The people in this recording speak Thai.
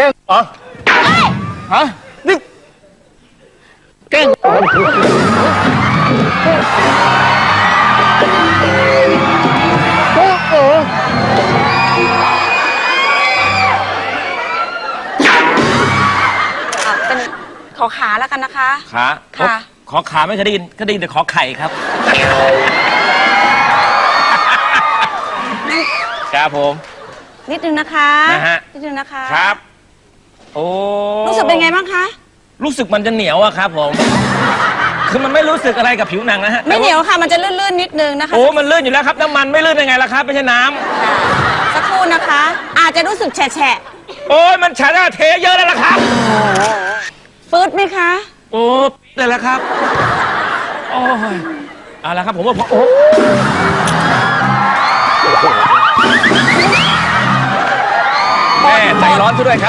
ล้งเหรอฮะนี่แกล้งโอ้โหอะเป็นขอขาแล้วกันนะคะ ขาค่ะ ขอขาไม่เคยได้ยินก็ได้ยินแต่ขอไข่ครับ ครับผม นิดนึงนะคะ นะฮะ นิดนึงนะคะครับ โอ้รู้สึกเป็นไงบ้างคะ รู้สึกมันจะเหนียวอะครับผม คือมันไม่รู้สึกอะไรกับผิวหนังนะฮะไม่เหนียวแต่าค่ะ มันจะลื่นๆนิดนึงนะคะ โอ้ มันลื่นอยู่แล้วครับ น้ำมันไม่ลื่นยังไงล่ะครับ ไม่ใช่น้ำสักครู่นะคะ อาจจะรู้สึกแฉะโอ้ยมันฉาหน้าเทเยอะแล้วล่ะครับ ๆปื๊ดไหมคะ โอ้ได้แล้วครับ โอ้ยเอาละครับผมว่าพอโอ้แม่ใจร้อนซะด้วยครับ